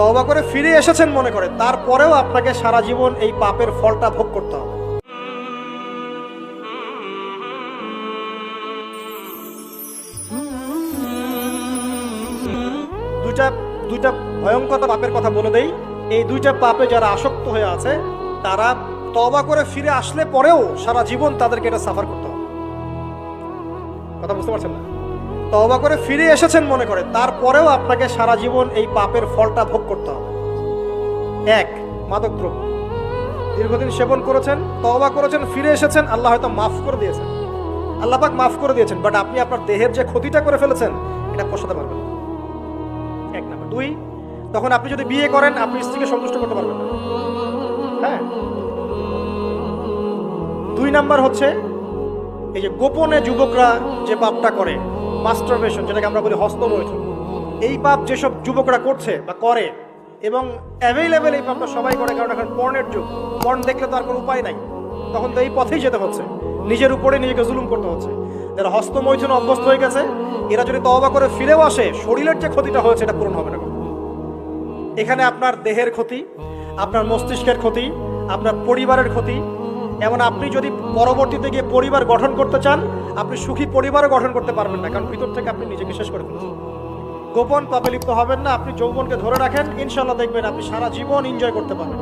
তওবা করে ফিরে এসেছেন মনে করে, তারপরেও আপনাকে সারা জীবন এই পাপের ফলটা ভোগ করতে হবে। দুইটা দুইটা ভয়ঙ্কর পাপের কথা বলে দেই। এই দুইটা পাপে যারা আসক্ত হয়ে আছে, তারা তবা করে ফিরে আসলে পরেও সারা জীবন তাদেরকে এটা সাফার করতে হবে। কথা বুঝতে পারছেন না? তবা করে ফিরে এসেছেন মনে করে, তারপরেও আপনাকে সারা জীবন এই পাপের ফলটা ভোগ করতে হবে। এক মাদক দ্রব্য দীর্ঘদিন সেবন করেছেন তবা করেছেন, ফিরে এসেছেন, আল্লাহ হয়তো মাফ করে দিয়েছেন। আল্লাহ পাক মাফ করে দিয়েছেন বাট আপনি আপনার দেহের যে ক্ষতিটা করে ফেলেছেন, এটা পোষাতে পারবেন না। এক নাম্বার। দুই, তখন আপনি যদি বিয়ে করেন, আপনি স্ত্রীকে সন্তুষ্ট করতে পারবেন না। হ্যাঁ? দুই নাম্বার হচ্ছে, এই যে গোপনে যুবকরা যে পাপটা করে মাস্টারবেশন যেটাকে আমরা বলি হস্তমৈথুন। এই পাপ যেসব যুবকরা করছে বা করে, এবং অ্যাভেলেবেল এই পাপটা সবাই করে, কারণ এখন পর্নের যুগ। পর্ন দেখলে তো আর কোনো উপায় নাই। তখন তো এই পথেই যেতে হচ্ছে। নিজের উপরে নিজেকে জুলুম করতে হচ্ছে। যারা হস্তমৈথুন অভ্যস্ত হয়ে গেছে, এরা যদি তওবা করে ফিরেও আসে, শরীরের যে ক্ষতিটা হয়েছে, এটা পূরণ হবে না। এখানে আপনার দেহের ক্ষতি, আপনার মস্তিষ্কের ক্ষতি, আপনার পরিবারের ক্ষতি এমন আপনি যদি পরবর্তীতে গিয়ে পরিবার গঠন করতে চান, আপনি সুখী পরিবারও গঠন করতে পারবেন না, কারণ ভিতর থেকে আপনি নিজেকে শেষ করে ফেলছেন গোপন পাপে লিপ্ত হবেন না, আপনি যৌবনকে ধরে রাখেন ইনশাল্লাহ দেখবেন আপনি সারা জীবন এনজয় করতে পারবেন।